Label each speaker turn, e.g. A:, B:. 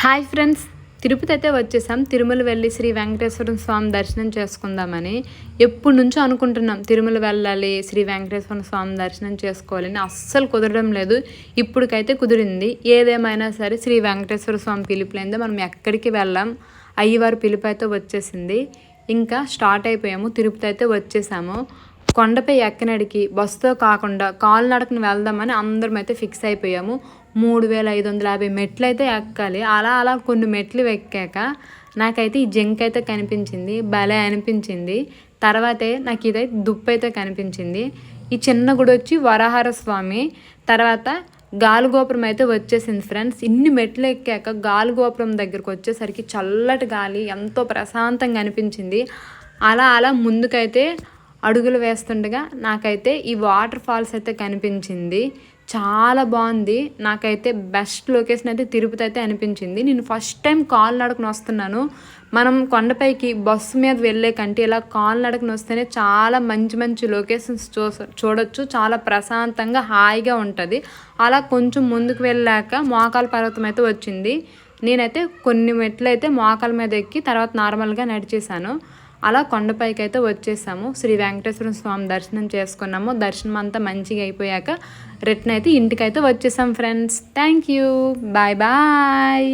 A: Hi friends Tirupati అయితే వచ్చేసాం. తిరుమల వెళ్ళి శ్రీ వెంకటేశ్వర స్వామి దర్శనం చేసుకుందామని ఎప్పటి నుంచో అనుకుంటున్నాం. తిరుమల వెళ్ళాలి శ్రీ వెంకటేశ్వర స్వామి దర్శనం చేసుకోవాలని అస్సలు కుదరడం లేదు. ఇప్పటికైతే కుదిరింది. ఏదేమైనా సరే శ్రీ వెంకటేశ్వర స్వామి పిలుపులైందో మనం ఎక్కడికి వెళ్ళాం. అయ్యవారి పిలుపు అయితే వచ్చేసింది. ఇంకా స్టార్ట్ అయిపోయాము. తిరుపతి అయితే వచ్చేసాము. కొండపై ఎక్కనడికి బస్సుతో కాకుండా కాలినడకన వెళ్దామని అందరం అయితే ఫిక్స్ అయిపోయాము. మూడు వేల ఐదు వందల యాభై మెట్లు అయితే ఎక్కాలి. అలా అలా కొన్ని మెట్లు ఎక్కాక నాకైతే ఈ జంక్ అయితే కనిపించింది భలే అనిపించింది. తర్వాతే నాకు ఇదైతే దుప్పు అయితే కనిపించింది. ఈ చిన్న గుడి వచ్చి వరాహర స్వామి తర్వాత గాలిగోపురం అయితే వచ్చేసింది ఫ్రెండ్స్. ఇన్ని మెట్లు ఎక్కాక గాలిగోపురం దగ్గరకు వచ్చేసరికి చల్లటి గాలి ఎంతో ప్రశాంతంగా అనిపించింది. అలా అలా ముందుకైతే అడుగులు వేస్తుండగా నాకైతే ఈ వాటర్ ఫాల్స్ అయితే కనిపించింది. చాలా బాగుంది. నాకైతే బెస్ట్ లొకేషన్ అయితే తిరుపతి అయితే అనిపించింది. నేను ఫస్ట్ టైం కాల్ నడకను వస్తున్నాను. మనం కొండపైకి బస్సు మీద వెళ్ళే కంటే ఇలా కాల్ నడకను వస్తేనే చాలా మంచి మంచి లొకేషన్స్ చూ చూడొచ్చు. చాలా ప్రశాంతంగా హాయిగా ఉంటుంది. అలా కొంచెం ముందుకు వెళ్ళాక మోకాల పర్వతం అయితే వచ్చింది. నేనైతే కొన్ని మెట్లు అయితే మోకాల మీద ఎక్కి తర్వాత నార్మల్గా నడిచేశాను. అలా కొండపైకి అయితే వచ్చేసాము. శ్రీ వెంకటేశ్వర స్వామి దర్శనం చేసుకున్నాము. దర్శనం అంతా మంచిగా అయిపోయాక రిటర్న్ అయితే ఇంటికైతే వచ్చేసాం friends. Thank you bye bye.